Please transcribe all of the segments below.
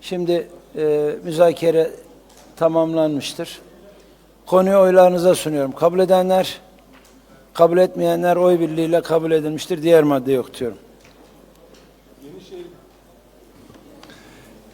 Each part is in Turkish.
Şimdi e, müzakere tamamlanmıştır. Konuyu oylarınıza sunuyorum. Kabul edenler, kabul etmeyenler oy birliğiyle kabul edilmiştir. Diğer madde yok diyorum.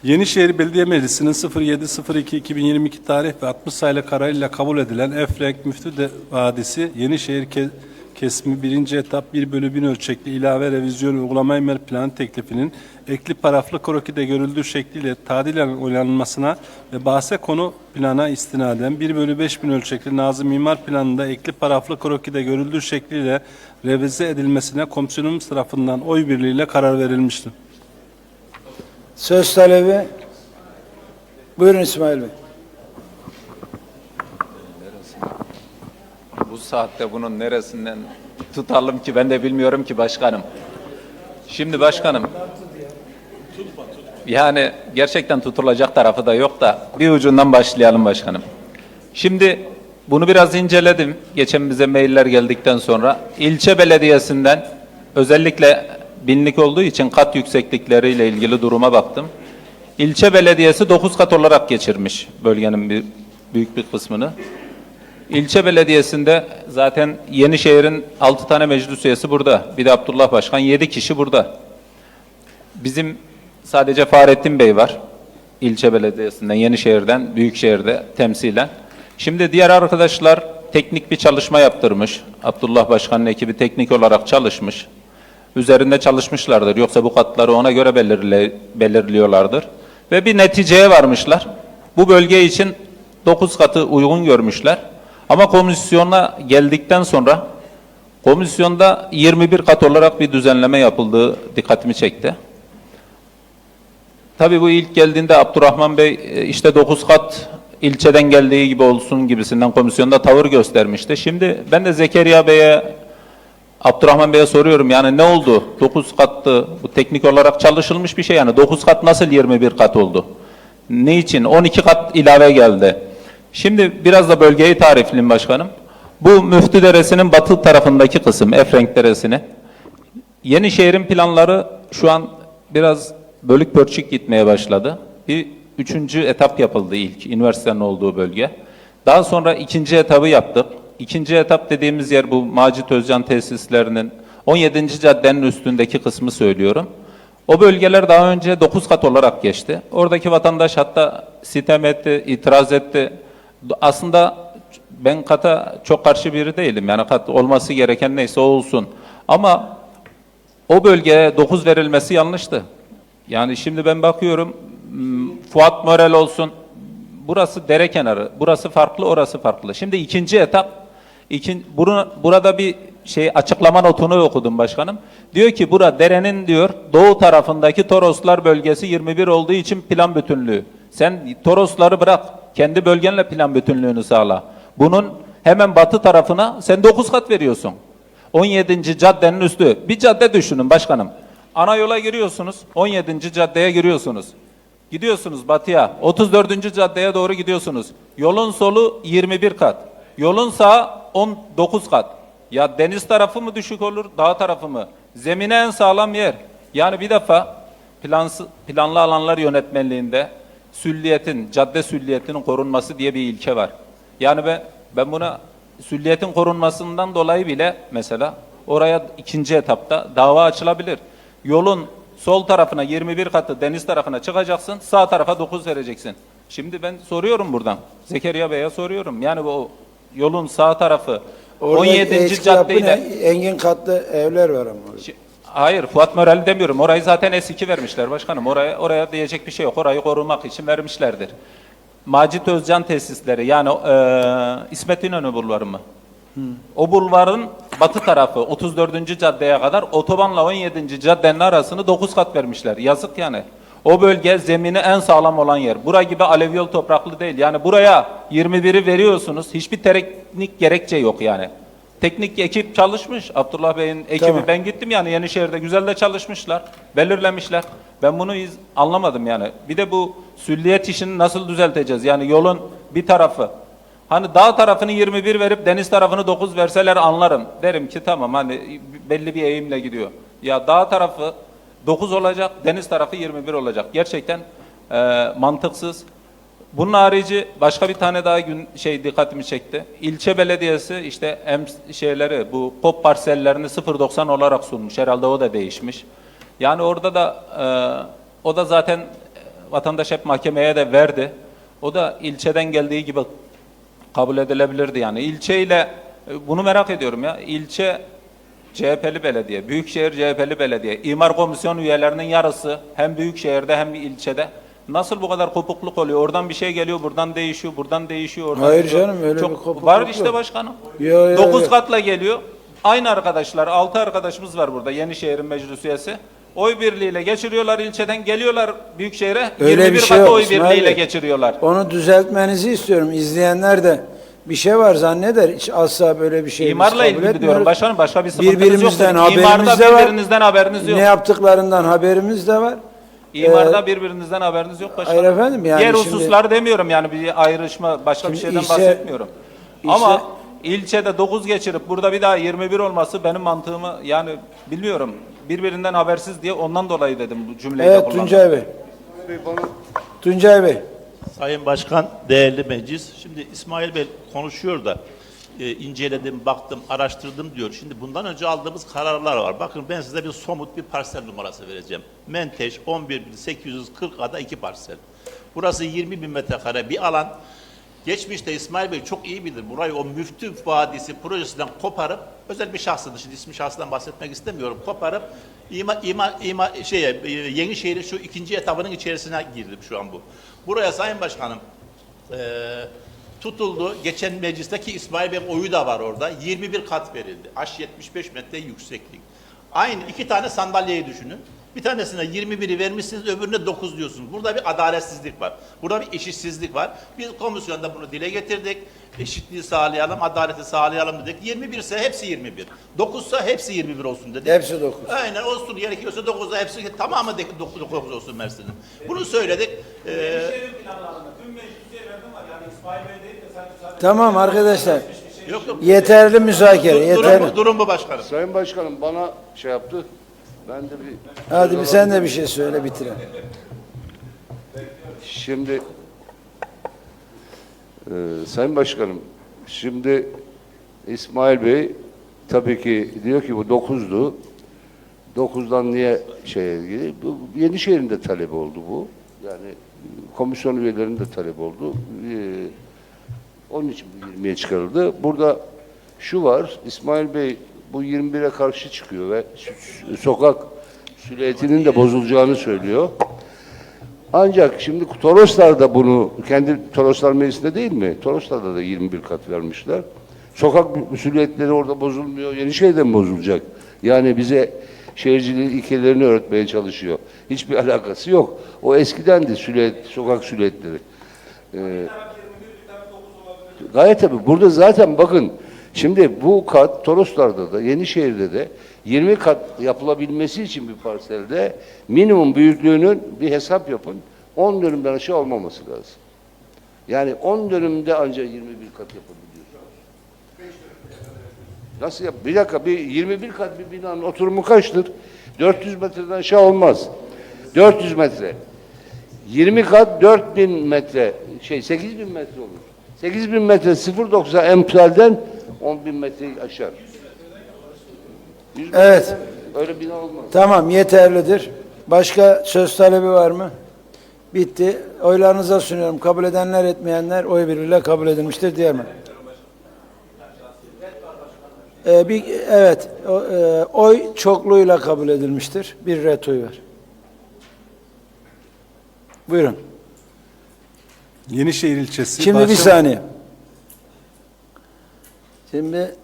Yenişehir Belediye Meclisi'nin 07.02.2022 tarih ve 60 sayılı kararıyla kabul edilen Efrek Müftü Vadisi Yenişehir ke kesimi 1. etap 1 bölü 1000 ölçekli ilave revizyon uygulama emel planı teklifinin ekli paraflı krokide görüldüğü şekliyle tadilen oylanmasına ve bahse konu plana istinaden 1 bölü 5000 ölçekli Nazım Mimar Planı'nda ekli paraflı krokide görüldüğü şekliyle revize edilmesine komisyonumuz tarafından oy birliğiyle karar verilmiştir. Söz talebi. Buyurun İsmail Bey. Saatte bunun neresinden tutalım ki ben de bilmiyorum ki başkanım. Şimdi başkanım. Yani gerçekten tutulacak tarafı da yok da bir ucundan başlayalım başkanım. Şimdi bunu biraz inceledim. Geçen bize mailler geldikten sonra ilçe belediyesinden özellikle binlik olduğu için kat yükseklikleriyle ilgili duruma baktım. İlçe belediyesi 9 kat olarak geçirmiş bölgenin bir büyük bir kısmını. İlçe belediyesinde zaten Yenişehir'in 6 tane meclis üyesi burada. Bir de Abdullah Başkan 7 kişi burada. Bizim sadece Fahrettin Bey var. İlçe belediyesinden, Yenişehir'den, Büyükşehir'de temsilen. Şimdi diğer arkadaşlar teknik bir çalışma yaptırmış. Abdullah Başkan'ın ekibi teknik olarak çalışmış. Üzerinde çalışmışlardır. Yoksa bu katları ona göre belirle, belirliyorlardır. Ve bir neticeye varmışlar. Bu bölge için 9 katı uygun görmüşler. Ama komisyona geldikten sonra komisyonda 21 kat olarak bir düzenleme yapıldığı dikkatimi çekti. Tabii bu ilk geldiğinde Abdurrahman Bey e, işte 9 kat ilçeden geldiği gibi olsun gibisinden komisyonda tavır göstermişti. Şimdi ben de Zekeriya Bey'e Abdurrahman Bey'e soruyorum yani ne oldu? 9 kattı bu teknik olarak çalışılmış bir şey yani 9 kat nasıl 21 kat oldu? Ne için? 12 kat ilave geldi. Şimdi biraz da bölgeyi tarifleyeyim başkanım. Bu Müftü Deresi'nin batı tarafındaki kısım Efrenk Deresi'ni. Yenişehir'in planları şu an biraz bölük pörçük gitmeye başladı. Bir üçüncü etap yapıldı ilk, üniversitenin olduğu bölge. Daha sonra ikinci etabı yaptık. İkinci etap dediğimiz yer bu Macit Özcan tesislerinin 17. caddenin üstündeki kısmı söylüyorum. O bölgeler daha önce 9 kat olarak geçti. Oradaki vatandaş hatta sitem etti, itiraz etti. Aslında ben kata çok karşı biri değilim. Yani kat olması gereken neyse olsun. Ama o bölgeye 9 verilmesi yanlıştı. Yani şimdi ben bakıyorum hmm, Fuat Morel olsun burası dere kenarı, burası farklı, orası farklı. Şimdi ikinci etap, ikin, bunu, burada bir şey açıklama notunu okudum başkanım. Diyor ki bura derenin diyor doğu tarafındaki Toroslar bölgesi 21 olduğu için plan bütünlüğü. Sen Torosları bırak, kendi bölgenle plan bütünlüğünü sağla. Bunun hemen batı tarafına sen 9 kat veriyorsun. 17. caddenin üstü. Bir cadde düşünün başkanım. Ana yola giriyorsunuz, 17. caddeye giriyorsunuz. Gidiyorsunuz batıya, 34. caddeye doğru gidiyorsunuz. Yolun solu 21 kat. Yolun sağı 19 kat. Ya deniz tarafı mı düşük olur, dağ tarafı mı? Zemine en sağlam yer. Yani bir defa plansı, planlı alanlar yönetmenliğinde sülliyetin, cadde sülliyetinin korunması diye bir ilke var. Yani ben, ben buna sülliyetin korunmasından dolayı bile mesela oraya ikinci etapta dava açılabilir. Yolun sol tarafına 21 katı deniz tarafına çıkacaksın, sağ tarafa 9 vereceksin. Şimdi ben soruyorum buradan. Zekeriya Bey'e soruyorum. Yani bu yolun sağ tarafı Orada 17. eski yapı caddeyle? Engin katlı evler var ama. Hayır Fuat Morel demiyorum. Orayı zaten S2 vermişler başkanım. Oraya oraya diyecek bir şey yok. Orayı korumak için vermişlerdir. Macit Özcan tesisleri yani e, İsmet İnönü bulvarı mı? O bulvarın batı tarafı 34. caddeye kadar otobanla 17. caddenin arasını 9 kat vermişler. Yazık yani. O bölge zemini en sağlam olan yer. Bura gibi alev yol topraklı değil. Yani buraya 21'i veriyorsunuz. Hiçbir teknik gerekçe yok yani. Teknik ekip çalışmış. Abdullah Bey'in ekibi Tamam. ben gittim yani Yenişehir'de güzel de çalışmışlar. Belirlemişler. Ben bunu iz- anlamadım yani. Bir de bu sülliyet işini nasıl düzelteceğiz? Yani yolun bir tarafı Hani dağ tarafını 21 verip deniz tarafını 9 verseler anlarım. Derim ki tamam hani belli bir eğimle gidiyor. Ya dağ tarafı 9 olacak, deniz tarafı 21 olacak. Gerçekten e, mantıksız. Bunun harici başka bir tane daha gün şey dikkatimi çekti. İlçe belediyesi işte em şeyleri bu pop parsellerini 0.90 olarak sunmuş. Herhalde o da değişmiş. Yani orada da e, o da zaten vatandaş hep mahkemeye de verdi. O da ilçeden geldiği gibi kabul edilebilirdi yani. İlçeyle e, bunu merak ediyorum ya. İlçe CHP'li belediye, Büyükşehir CHP'li belediye, imar komisyon üyelerinin yarısı hem büyükşehirde hem ilçede. Nasıl bu kadar kopukluk oluyor? Oradan bir şey geliyor, buradan değişiyor, buradan değişiyor. Oradan Hayır değişiyor. canım, öyle bir Çok, kopukluk Var işte yok. başkanım. Yo, yo, 9 yo. katla geliyor. Aynı arkadaşlar, 6 arkadaşımız var burada Yenişehir'in meclis üyesi. Oy birliğiyle geçiriyorlar ilçeden, geliyorlar Büyükşehir'e. Öyle 21 bir şey kat yok oy birliğiyle geçiriyorlar. Onu düzeltmenizi istiyorum. İzleyenler de bir şey var zanneder. Hiç asla böyle bir şey İmarla ilgili diyorum. Başkanım başka bir sıkıntınız yok. Birbirimizden dedim. haberimiz İmarda de var. birbirinizden haberiniz yok. Ne yaptıklarından haberimiz de var. İmarda Ee, birbirinizden haberiniz yok başkanım. hayır efendim, yani Diğer şimdi- hususlar demiyorum yani bir ayrışma başka bir Şimdi şeyden işe- bahsetmiyorum. işe- Ama ilçede 9 geçirip burada bir daha 21 olması benim mantığımı yani bilmiyorum. Birbirinden habersiz diye ondan dolayı dedim bu cümleyi de Evet kullandım. Tuncay Bey. Tuncay Bey. Sayın Başkan, değerli meclis. Şimdi İsmail Bey konuşuyor da e, inceledim, baktım, araştırdım diyor. Şimdi bundan önce aldığımız kararlar var. Bakın ben size bir somut bir parsel numarası vereceğim. Menteş 11.840 ada iki parsel. Burası 20 bin metrekare bir alan. Geçmişte İsmail Bey çok iyi bilir. Burayı o Müftü Vadisi projesinden koparıp özel bir şahsın şimdi ismi şahsından bahsetmek istemiyorum. Koparıp ima ima ima şeye e, Yenişehir'in şu ikinci etabının içerisine girdim şu an bu. Buraya Sayın Başkanım eee, tutuldu. Geçen meclisteki İsmail Bey'in oyu da var orada. 21 kat verildi. Aş 75 metre yükseklik. Aynı iki tane sandalyeyi düşünün. Bir tanesine 21'i vermişsiniz, öbürüne 9 diyorsunuz. Burada bir adaletsizlik var. Burada bir eşitsizlik var. Biz komisyonda bunu dile getirdik. Eşitliği sağlayalım, adaleti sağlayalım dedik. 21 ise hepsi 21. 9 ise hepsi 21 olsun dedik. Hepsi dokuz. Aynen olsun gerekiyorsa 9'da hepsi tamamı de 9 olsun Mersin'in. Bunu söyledik. Ee, Tamam arkadaşlar. yok yok. Yeterli müzakere. Dur- durum, Yeterli. bu- durum bu başkanım. Sayın Başkanım bana şey yaptı. Ben de bir Hadi bir sen de bir şey söyle bitirelim. şimdi e, Sayın Başkanım şimdi İsmail Bey tabii ki diyor ki bu 9'du. 9'dan niye şeye ilgili? Bu Yenişehir'in de talebi oldu bu. Yani komisyon üyelerinin de talebi oldu. Ee, onun için bu 20'ye çıkarıldı. Burada şu var, İsmail Bey bu 21'e karşı çıkıyor ve sokak silüetinin de bozulacağını söylüyor. Ancak şimdi Toroslar da bunu, kendi Toroslar Meclisi'nde değil mi? Toroslar'da da 21 kat vermişler. Sokak silüetleri orada bozulmuyor, Yenişehir'de mi bozulacak? Yani bize şehirciliğin ilkelerini öğretmeye çalışıyor. Hiçbir alakası yok. O eskidendi silüet, sokak silüetleri. Ee, Gayet tabii. Burada zaten bakın şimdi bu kat Toroslar'da da Yenişehir'de de 20 kat yapılabilmesi için bir parselde minimum büyüklüğünün bir hesap yapın. 10 dönümden aşağı olmaması lazım. Yani 10 dönümde ancak 21 kat yapabiliyorsunuz. Nasıl yap? Bir dakika bir 21 kat bir binanın oturumu kaçtır? 400 metreden aşağı olmaz. 400 metre. 20 kat 4000 metre şey 8000 metre olur. 8000 metre 0.90 emsalden 10.000 metreyi aşar. 100 metre Evet. Öyle bina olmaz. Tamam yeterlidir. Başka söz talebi var mı? Bitti. Oylarınıza sunuyorum. Kabul edenler etmeyenler oy birliğiyle kabul edilmiştir diğer mi? Ee, bir, evet. o, e, oy çokluğuyla kabul edilmiştir. Bir ret oy var. Buyurun. Yenişehir ilçesi. Şimdi bir Bahçe- saniye. Şimdi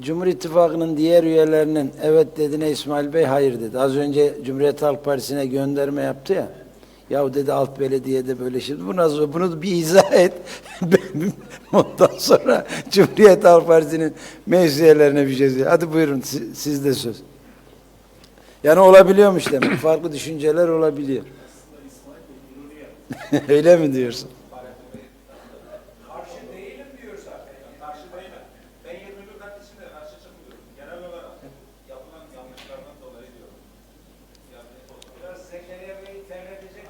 Cumhur İttifakı'nın diğer üyelerinin evet dediğine İsmail Bey hayır dedi. Az önce Cumhuriyet Halk Partisi'ne gönderme yaptı ya. Yahu dedi alt belediyede böyle şey. Bu nasıl? Bunu bir izah et. Ondan sonra Cumhuriyet Halk Partisi'nin meclis bir şey. Hadi buyurun siz, sizde söz. Yani olabiliyormuş demek. Farklı düşünceler olabiliyor. Öyle mi diyorsun? Karşı değilim diyor zaten. Yani karşı değilim. Ben 21 kat için de karşı çıkmıyorum. Genel olarak yapılan yanlışlardan dolayı diyorum. Yani biraz Zekeriya Bey'i terledecek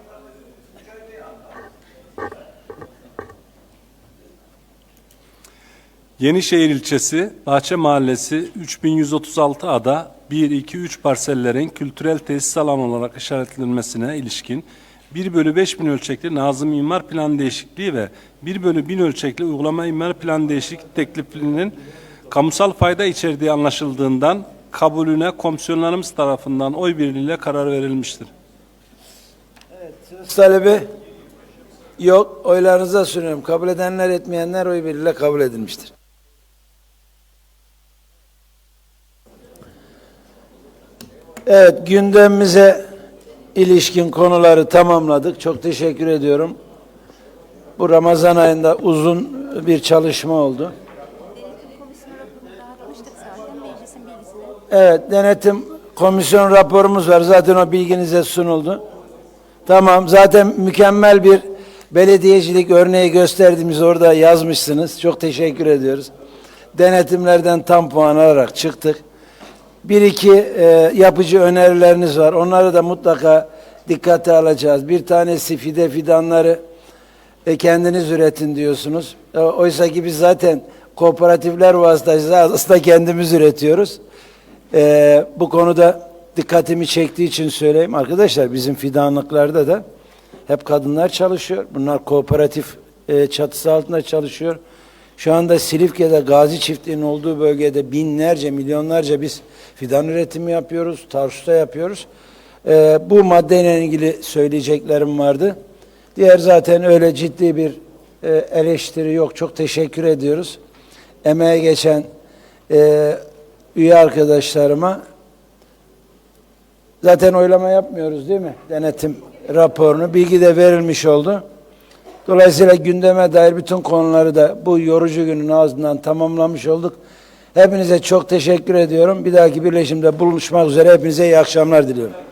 Tuncay Bey Yenişehir ilçesi, Bahçe Mahallesi 3136 ada 1, 2, 3 parsellerin kültürel tesis alanı olarak işaretlenmesine ilişkin 1 bölü 5 bin ölçekli Nazım İmar Plan Değişikliği ve 1 bölü 1000 ölçekli Uygulama İmar Plan Değişiklik teklifinin kamusal fayda içerdiği anlaşıldığından kabulüne komisyonlarımız tarafından oy birliğiyle karar verilmiştir. Söz talebi yok. Oylarınıza sunuyorum. Kabul edenler etmeyenler oy birliğiyle kabul edilmiştir. Evet gündemimize ilişkin konuları tamamladık. Çok teşekkür ediyorum. Bu Ramazan ayında uzun bir çalışma oldu. Evet, denetim komisyon raporumuz var. Zaten o bilginize sunuldu. Tamam, zaten mükemmel bir belediyecilik örneği gösterdiğimiz orada yazmışsınız. Çok teşekkür ediyoruz. Denetimlerden tam puan alarak çıktık. Bir iki e, yapıcı önerileriniz var. Onları da mutlaka dikkate alacağız. Bir tanesi fide fidanları e, kendiniz üretin diyorsunuz. E, oysa ki biz zaten kooperatifler vasıtasıyla aslında kendimiz üretiyoruz. E, bu konuda dikkatimi çektiği için söyleyeyim. Arkadaşlar bizim fidanlıklarda da hep kadınlar çalışıyor. Bunlar kooperatif e, çatısı altında çalışıyor. Şu anda Silifke'de Gazi Çiftliği'nin olduğu bölgede binlerce, milyonlarca biz fidan üretimi yapıyoruz. Tarsus'ta yapıyoruz. E, bu maddeyle ilgili söyleyeceklerim vardı. Diğer zaten öyle ciddi bir e, eleştiri yok. Çok teşekkür ediyoruz. Emeğe geçen e, üye arkadaşlarıma zaten oylama yapmıyoruz değil mi? Denetim raporunu. Bilgi de verilmiş oldu. Dolayısıyla gündeme dair bütün konuları da bu yorucu günün ağzından tamamlamış olduk. Hepinize çok teşekkür ediyorum. Bir dahaki birleşimde buluşmak üzere. Hepinize iyi akşamlar diliyorum.